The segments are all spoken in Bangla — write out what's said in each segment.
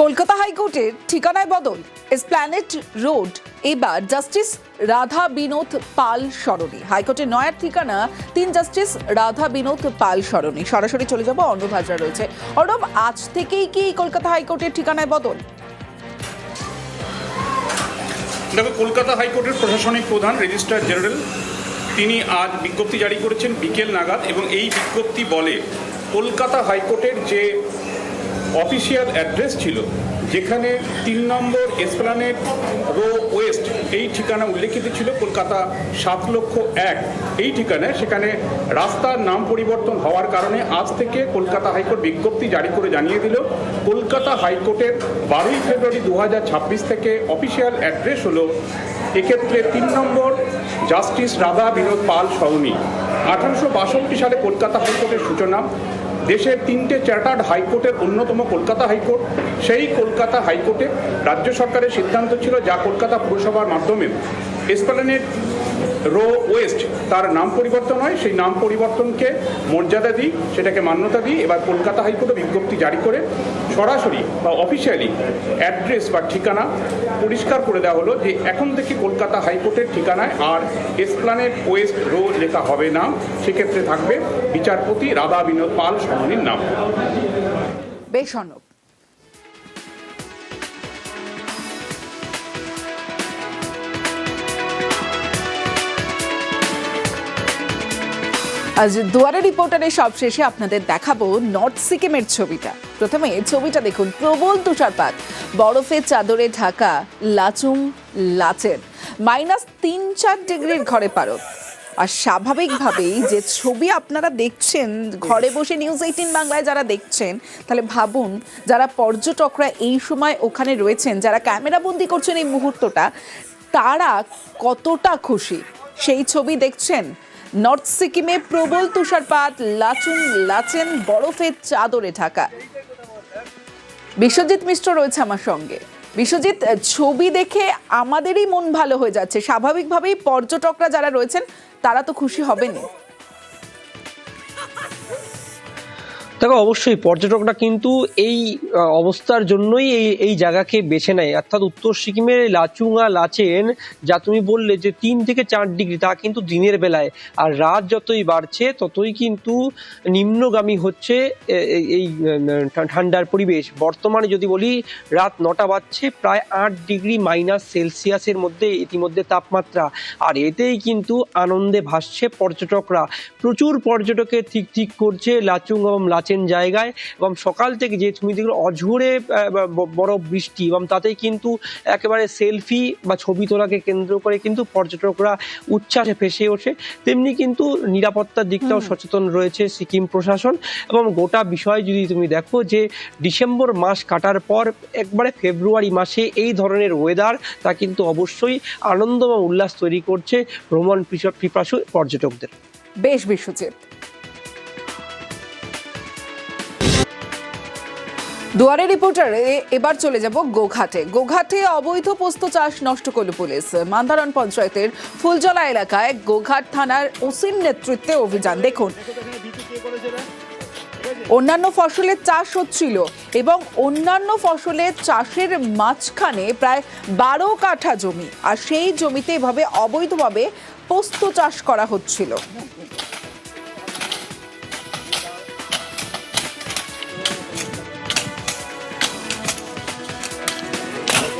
কলকাতা হাইকোর্টের ঠিকানায় বদল। Esplanade road. এবার জাস্টিস রাধা বিনোদ পাল সরণি। হাইকোর্টের নয়ার ঠিকানা, তিন জাস্টিস রাধা বিনোদ পাল সরণি। সরাসরি চলে যাব, অর্ণব হাজরা রয়েছে। অর্ণব, আজ থেকেই কি কলকাতা হাইকোর্টের ঠিকানায় বদল? দেখো, কলকাতা হাইকোর্টের প্রশাসনিক প্রধান, রেজিস্ট্রার জেনারেল, তিনি আজ বিজ্ঞপ্তি জারি করেছেন বিকেল নাগাদ এবং এই বিজ্ঞপ্তি বলে কলকাতা হাইকোর্টের যে অফিসিয়াল অ্যাড্রেস ছিল, যেখানে তিন নম্বর এসপ্লানেট রো ওয়েস্ট, এই ঠিকানা উল্লেখিত ছিল, কলকাতা সাত লক্ষ এক। এই ঠিকানায় সেখানে রাস্তার নাম পরিবর্তন হওয়ার কারণে আজ থেকে কলকাতা হাইকোর্ট বিজ্ঞপ্তি জারি করে জানিয়ে দিল, কলকাতা হাইকোর্টের বারোই ফেব্রুয়ারি দু হাজার ছাব্বিশ থেকে অফিসিয়াল অ্যাড্রেস হলো এক্ষেত্রে তিন নম্বর জাস্টিস রাধা বিনোদ পাল সরণি আঠারোশো সালে কলকাতা হাইকোর্টের সূচনা দেশের তিনটে চার্টার্ড হাইকোর্টের অন্যতম কলকাতা হাইকোর্ট। সেই কলকাতা হাইকোর্টে রাজ্য সরকারের সিদ্ধান্ত ছিল যা কলকাতা পুরসভার মাধ্যমে এসপ্লানেট রো ওয়েস্ট, তার নাম পরিবর্তন হয়, সেই নাম পরিবর্তনকে মর্যাদা দিই, সেটাকে মান্যতা দিই, এবার কলকাতা হাইকোর্টে বিজ্ঞপ্তি জারি করে সরাসরি বা অফিসিয়ালি অ্যাড্রেস বা ঠিকানা পরিষ্কার করে দেওয়া হলো যে এখন থেকে কলকাতা হাইকোর্টের ঠিকানায় আর এসপ্লানেট ওয়েস্ট রো লেখা হবে না। সেক্ষেত্রে থাকবে বিচারপতি রাধা বিনোদ পাল সরণির নাম। বেশ আজ দুয়ারে রিপোর্টারের সব শেষে আপনাদের দেখাবো নর্থ সিকিমের ছবিটা। প্রথমে ছবিটা দেখুন, প্রবল তুষারপাত। বরফের চাদরে ঢাকা, লাচুং, লাচের। মাইনাস তিন চার ডিগ্রির ঘরে পারদ। আর স্বাভাবিকভাবেই যে ছবি আপনারা দেখছেন, ঘরে বসে নিউজ এইটিন বাংলায় যারা দেখছেন, তাহলে ভাবুন, যারা পর্যটকরা এই সময় ওখানে রয়েছেন, যারা ক্যামেরাবন্দি করছেন এই মুহূর্তটা, তারা কতটা খুশি? সেই ছবি দেখছেন? নর্থ সিকিমে প্রবল তুষারপাত লাচুন লাচেন বরফের চাদরে ঢাকা। বিশ্বজিৎ মিশ্র রয়েছে আমার সঙ্গে। বিশ্বজিৎ, ছবি দেখে আমাদেরই মন ভালো হয়ে যাচ্ছে। স্বাভাবিকভাবেই পর্যটকরা যারা রয়েছেন, তারা তো খুশি হবেনই। দেখো, অবশ্যই পর্যটকরা কিন্তু এই অবস্থার জন্যই এই এই জায়গাকে বেছে নেয়। অর্থাৎ উত্তর সিকিমের লাচুঙা লাচেন, যা তুমি বললে যে তিন থেকে চার ডিগ্রি, তা কিন্তু দিনের বেলায়। আর রাত যতই বাড়ছে, ততই কিন্তু নিম্নগামী হচ্ছে এই ঠান্ডার পরিবেশ। বর্তমানে যদি বলি, রাত নটা বাজছে, প্রায় আট ডিগ্রি মাইনাস সেলসিয়াসের মধ্যে, ইতিমধ্যে তাপমাত্রা। আর এতেই কিন্তু আনন্দে ভাসছে পর্যটকরা। প্রচুর পর্যটকের ঠিক ঠিক করছে লাচুং এবং লাচেন জায়গায় এবং সকাল থেকে যে তুমি দেখল অঝোরে ব- বড় বৃষ্টি এবং তাতেই কিন্তু একেবারে সেলফি বা ছবি তোলাকে কেন্দ্র করে কিন্তু পর্যটকরা উচ্ছ্বাসে ফেসে ওঠে। তেমনি কিন্তু নিরাপত্তার দিকটাও সচেতন রয়েছে সিকিম প্রশাসন এবং গোটা বিষয় যদি তুমি দেখো যে ডিসেম্বর মাস কাটার পর একবারে ফেব্রুয়ারি মাসে এই ধরনের ওয়েদার তা কিন্তু অবশ্যই আনন্দ এবং উল্লাস তৈরি করছে ভ্রমণ পিপাসু পর্যটকদের। বেশ বিশ্বজিৎ। দুয়ারে রিপোর্টারে এবার চলে যাব গোঘাটে। গোঘাটে অবৈধ পোস্ত চাষ নষ্ট করল পুলিশ। মান্দারণ পঞ্চায়েতের ফুলজলা এলাকায় গোঘাট থানার ওসির নেতৃত্বে অভিযান। দেখুন, অন্যান্য ফসলের চাষ হচ্ছিল এবং অন্যান্য ফসলের চাষের মাঝখানে প্রায় বারো কাঠা জমি। আর সেই জমিতে এভাবে অবৈধভাবে পোস্ত চাষ করা হচ্ছিল।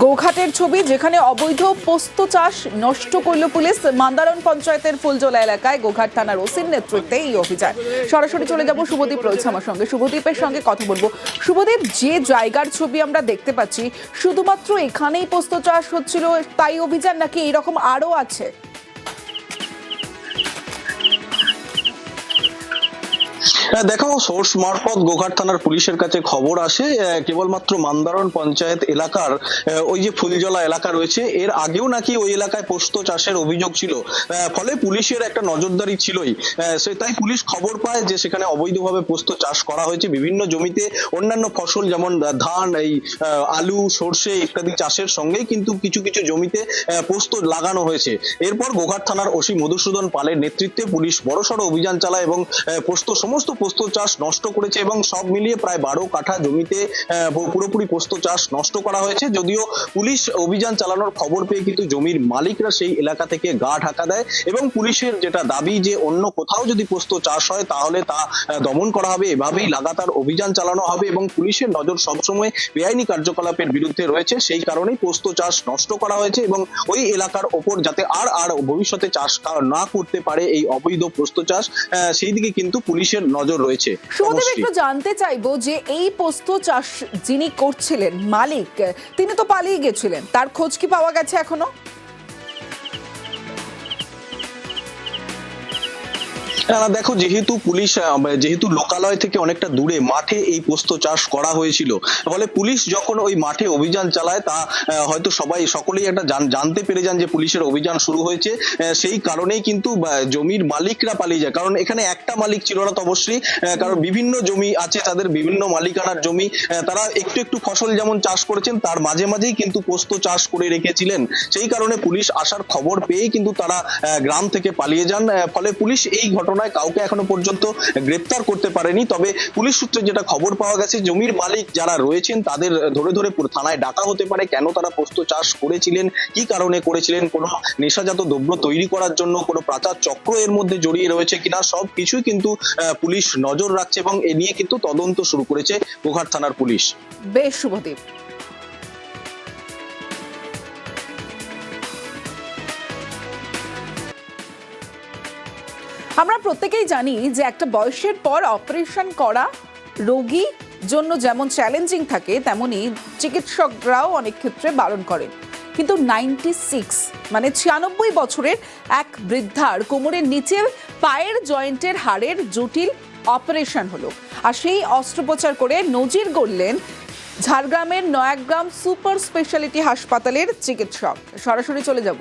গোঘাটের ছবি যেখানে অবৈধ পোস্ত চাষ নষ্ট করল পুলিশ। মান্দারণ পঞ্চায়েতের ফুলজোলা এলাকায় গোঘাট থানার ওসির নেতৃত্বে এই অভিযান। সরাসরি চলে যাব শুভদীপ রয়েছে আমার সঙ্গে। শুভদীপের সঙ্গে কথা বলব। শুভদীপ, যে জায়গার ছবি আমরা দেখতে পাচ্ছি, শুধুমাত্র এখানেই পোস্ত চাষ হচ্ছিল তাই অভিযান নাকি এরকম আরও আছে? হ্যাঁ, দেখো সোর্স মারফত গোঘাট থানার পুলিশের কাছে খবর আসে কেবলমাত্র মান্দারণ পঞ্চায়েত এলাকার ওই যে ফুলজলা এলাকা রয়েছে এর আগেও নাকি ওই এলাকায় পোস্ত চাষের অভিযোগ ছিল। ফলে পুলিশের একটা নজরদারি ছিলই। সে তাই পুলিশ খবর পায় যে সেখানে অবৈধভাবে পোস্ত চাষ করা হয়েছে বিভিন্ন জমিতে অন্যান্য ফসল যেমন ধান এই আলু সর্ষে ইত্যাদি চাষের সঙ্গেই কিন্তু কিছু কিছু জমিতে পোস্ত লাগানো হয়েছে। এরপর গোঘাট থানার ওসি মধুসূদন পালের নেতৃত্বে পুলিশ বড়সড় অভিযান চালায় এবং পোস্ত সমস্ত পোস্ত চাষ নষ্ট করেছে এবং সব মিলিয়ে প্রায় বারো কাঠা জমিতে পুরোপুরি পোস্ত চাষ নষ্ট করা হয়েছে। যদিও পুলিশ অভিযান চালানোর খবর পেয়ে কিন্তু জমির মালিকরা সেই এলাকা থেকে গা ঢাকা দেয় এবং পুলিশের যেটা দাবি যে অন্য কোথাও যদি পোস্ত চাষ হয়, তাহলে তা দমন করা হবে। এভাবেই লাগাতার অভিযান চালানো হবে এবং পুলিশের নজর সবসময় বেআইনি কার্যকলাপের বিরুদ্ধে রয়েছে। সেই কারণেই পোস্ত চাষ নষ্ট করা হয়েছে এবং ওই এলাকার ওপর যাতে আর আর ভবিষ্যতে চাষ না করতে পারে এই অবৈধ পোস্ত চাষ সেই দিকে কিন্তু পুলিশের নজর রয়েছে। সুমদেব একটু জানতে চাইব যে এই পোস্ত চাষ যিনি করছিলেন মালিক তিনি তো পালিয়ে গেছিলেন। তার খোঁজ কি পাওয়া গেছে এখনও? না দেখো, যেহেতু পুলিশ যেহেতু লোকালয় থেকে অনেকটা দূরে মাঠে এই পোস্ত চাষ করা হয়েছিল, ফলে পুলিশ যখন ওই মাঠে অভিযান চালায়, তা হয়তো সবাই, সকলেই একটা জান- জানতে পেরে যান যে পুলিশের অভিযান শুরু হয়েছে। সেই কারণেই কিন্তু জমির মালিকরা পালিয়ে যায়। কারণ এখানে একটা মালিক ছিল না তো অবশ্যই কারণ বিভিন্ন জমি আছে তাদের, বিভিন্ন মালিকানার জমি তারা একটু একটু ফসল যেমন চাষ করেছেন, তার মাঝে মাঝেই কিন্তু পোস্ত চাষ করে রেখেছিলেন। সেই কারণে পুলিশ আসার খবর পেয়েই কিন্তু তারা গ্রাম থেকে পালিয়ে যান ফলে পুলিশ এই ঘটনায় কাউকে এখনও পর্যন্ত গ্রেপ্তার করতে পারেনি। তবে পুলিশ সূত্রে যেটা খবর পাওয়া গেছে, জমির মালিক যারা রয়েছেন, তাদের ধরে ধরে থানায় ডাকা হতে পারে। কেন তারা পোস্ত চাষ করেছিলেন, কি কারণে করেছিলেন, কোনো নেশাজাত দ্রব্য তৈরি করার জন্য কোনো প্রাচার চক্র এর মধ্যে জড়িয়ে রয়েছে কিনা, সব কিছুই কিন্তু পুলিশ নজর রাখছে এবং এ নিয়ে কিন্তু তদন্ত শুরু করেছে গোঘাট থানার পুলিশ। বেশ, শুভদীপ। আমরা প্রত্যেকেই জানি যে একটা বয়সের পর অপারেশন করা রোগী জন্য যেমন চ্যালেঞ্জিং থাকে, তেমনি চিকিৎসকরাও অনেক ক্ষেত্রে বারণ করেন। কিন্তু নাইনটি সিক্স মানে ছিয়ানব্বই বছরের এক বৃদ্ধার কোমরের নিচে পায়ের জয়েন্টের হাড়ের জটিল অপারেশন হলো। আর সেই অস্ত্রোপচার করে নজির গড়লেন ঝাড়গ্রামের নয়াগ্রাম সুপার স্পেশালিটি হাসপাতালের চিকিৎসক। সরাসরি চলে যাব।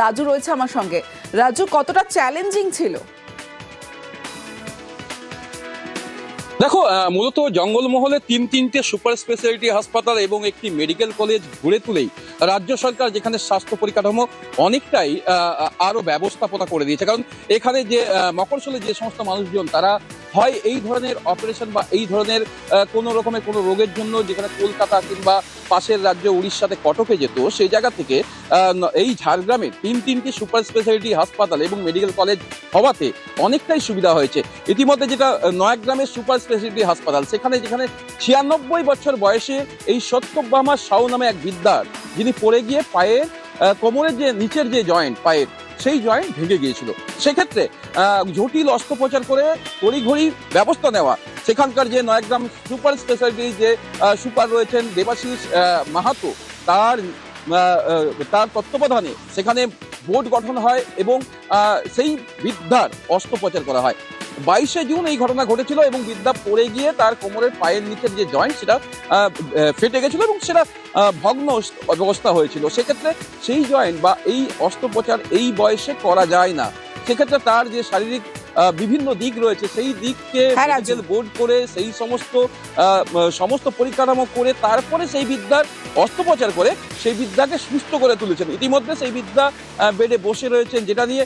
রাজু রয়েছে আমার সঙ্গে। রাজু, কতটা চ্যালেঞ্জিং ছিল? দেখো মূলত জঙ্গলমহলে তিন তিনটে সুপার স্পেশালিটি হাসপাতাল এবং একটি মেডিকেল কলেজ ঘুরে তুলেই রাজ্য সরকার যেখানে স্বাস্থ্য পরিকাঠামো অনেকটাই আরও ব্যবস্থাপনা করে দিয়েছে। কারণ এখানে যে মকরশলে যে সমস্ত মানুষজন, তারা হয় এই ধরনের অপারেশন বা এই ধরনের কোনো রকমের কোনো রোগের জন্য যেখানে কলকাতা কিংবা পাশের রাজ্য উড়িষ্যাতে কটকে যেত, সেই জায়গা থেকে এই ঝাড়গ্রামে তিন তিনটি সুপার স্পেশালিটি হাসপাতাল এবং মেডিকেল কলেজ হওয়াতে অনেকটাই সুবিধা হয়েছে। ইতিমধ্যে যেটা নয়াগ্রামের সুপার স্পেশালিটি হাসপাতাল, সেখানে যেখানে ছিয়ানব্বই বছর বয়সে এই সত্যব্রাহ্মা সাউ নামে এক বিদ্যার যিনি পড়ে গিয়ে পায়ের কোমরের যে নিচের যে জয়েন্ট, পায়ের সেই জয়েন্ট ভেঙে গিয়েছিল। সেক্ষেত্রে জটিল অস্ত্রোপচার করে তড়িঘড়ি ব্যবস্থা নেওয়া, সেখানকার যে নয়াগ্রাম সুপার স্পেশালিটি যে সুপার রয়েছেন দেবাশিস মাহাতো, তার তার তত্ত্বাবধানে সেখানে বোর্ড গঠন হয় এবং সেই বিদ্যার অস্ত্রোপচার করা হয়। বাইশে জুন এই ঘটনা ঘটেছিল এবং বিদ্যা পড়ে গিয়ে তার কোমরের পায়ের নিচের যে জয়েন্ট সেটা ফেটে গেছিল এবং সেটা ভগ্ন অবস্থা হয়েছিল। সেক্ষেত্রে সেই জয়েন্ট বা এই অস্ত্রোপচার এই বয়সে করা যায় না। সেক্ষেত্রে তার যে শারীরিক বিভিন্ন দিক রয়েছে সেই দিককে হ্যাঁ, মেডিকেল বোর্ড করে সেই সমস্ত সমস্ত পরিকাঠামো করে তারপরে সেই বিদ্যার অস্ত্রোপচার করে সেই বিদ্যাকে সুস্থ করে তুলেছেন। ইতিমধ্যে সেই বিদ্যা বেডে বসে রয়েছেন যেটা নিয়ে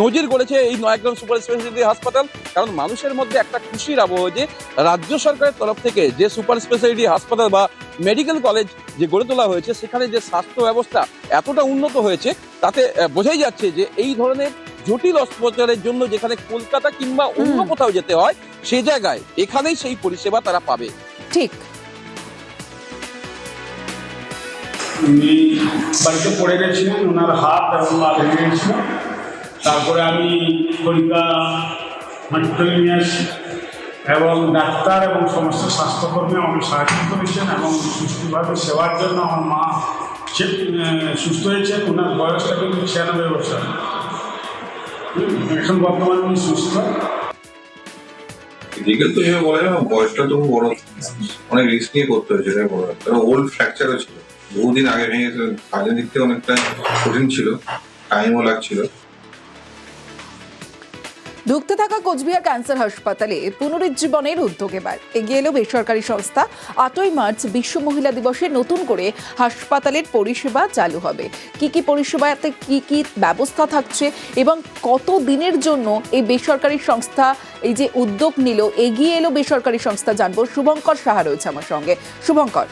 নজির করেছে এই নয়াগ্রাম সুপার স্পেশালিটি হাসপাতাল। কারণ মানুষের মধ্যে একটা খুশির আবহ যে রাজ্য সরকারের তরফ থেকে যে সুপার স্পেশালিটি হাসপাতাল বা মেডিকেল কলেজ যে গড়ে তোলা হয়েছে সেখানে যে স্বাস্থ্য ব্যবস্থা এতটা উন্নত হয়েছে তাতে বোঝাই যাচ্ছে যে এই ধরনের জটিল অস্ত্রোপচারের জন্য যেখানে কলকাতা কিংবা অন্য কোথাও যেতে হয় সে জায়গায় এখানেই সেই পরিষেবা তারা পাবে। ঠিক। উনি বাড়িতে পড়ে গেছিলেন ওনার হাত এবং পা ভেঙে গেছিল। তারপরে আমি হসপিটালে নিয়ে আসি এবং ডাক্তার এবং সমস্ত স্বাস্থ্যকর্মী আমাকে সাহায্য করেছেন এবং সুস্থভাবে সেবার জন্য আমার মা সুস্থ হয়েছেন ওনার বয়সটা কিন্তু ছিয়ানব্বই বছর। এখন বর্তমানে উনি সুস্থ। মেডিকেল তো যেভাবে বলে না বয়সটা তো বড়, অনেক রিস্ক নিয়ে করতে হয়েছে এটাই বড় কারণ ওল্ড ফ্র্যাকচারও ছিল। বহুদিন আগে ভেঙেছে কাজের দিক থেকে অনেকটা কঠিন ছিল টাইমও লাগছিল। ঢুকতে থাকা কোচবিহার ক্যান্সার হাসপাতালে পুনরুজ্জীবনের উদ্যোগ এবার। এগিয়ে এলো বেসরকারি সংস্থা। আটই মার্চ বিশ্ব মহিলা দিবসে নতুন করে হাসপাতালের পরিষেবা চালু হবে। কি কি পরিষেবাতে কি কি ব্যবস্থা থাকছে এবং কত দিনের জন্য এই বেসরকারি সংস্থা এই যে উদ্যোগ নিল, এগিয়ে এলো বেসরকারি সংস্থা জানব। শুভঙ্কর সাহা রয়েছে আমার সঙ্গে। শুভঙ্কর।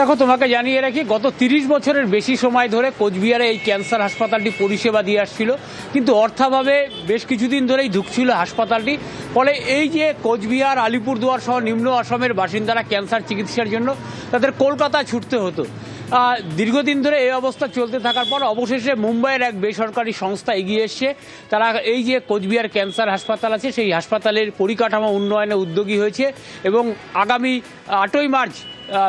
দেখো, তোমাকে জানিয়ে রাখি, গত তিরিশ বছরের বেশি সময় ধরে কোচবিহারে এই ক্যান্সার হাসপাতালটি পরিষেবা দিয়ে আসছিল। কিন্তু অর্থাভাবে বেশ কিছুদিন ধরেই ঢুকছিল হাসপাতালটি। ফলে এই যে কোচবিহার, আলিপুরদুয়ার সহ নিম্ন আসামের বাসিন্দারা ক্যান্সার চিকিৎসার জন্য তাদের কলকাতা ছুটতে হতো। দীর্ঘদিন ধরে এই অবস্থা চলতে থাকার পর অবশেষে মুম্বাইয়ের এক বেসরকারি সংস্থা এগিয়ে এসছে। তারা এই যে কোচবিহার ক্যান্সার হাসপাতাল আছে, সেই হাসপাতালের পরিকাঠামো উন্নয়নে উদ্যোগী হয়েছে এবং আগামী আটই মার্চ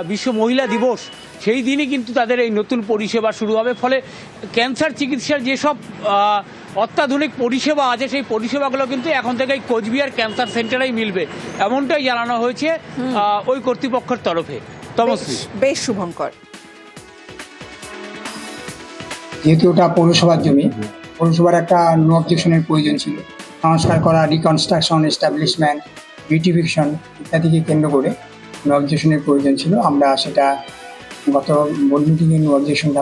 বিশ্ব মহিলা দিবস সেই দিনই কিন্তু তাদের এই নতুন পরিষেবা শুরু হবে। ফলে ক্যান্সার চিকিৎসার যেসব অত্যাধুনিক পরিষেবা আছে সেই পরিষেবাগুলো কিন্তু এখন থেকেই কোচবিহার ক্যান্সার সেন্টারেই মিলবে। এমনটাই জানানো হয়েছে ওই কর্তৃপক্ষের তরফে। তমশ্রী। বেশ- বেশ শুভঙ্কর। যেহেতু ওটা পৌরসভার জমি পৌরসভার একটা নো অবজেকশনের প্রয়োজন ছিল। সংস্কার করা রিকনস্ট্রাকশন এস্টাবলিশমেন্ট বিউটিফিকেশন ইত্যাদিকে কেন্দ্র করে নো প্রয়োজন ছিল, আমরা সেটা গত বোর্ড মিটিংয়ে নো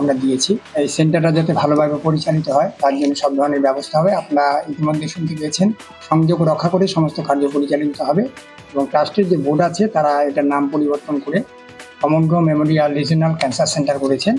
আমরা দিয়েছি। এই সেন্টারটা যাতে ভালোভাবে পরিচালিত হয়, তার জন্য সব ধরনের ব্যবস্থা হবে। আপনারা ইতিমধ্যে শুনতে পেয়েছেন, সংযোগ রক্ষা করে সমস্ত কার্য পরিচালিত হবে এবং ট্রাস্টের যে বোর্ড আছে, তারা এটার নাম পরিবর্তন করে অমঙ্গ মেমোরিয়াল রিজিনাল ক্যান্সার সেন্টার করেছেন।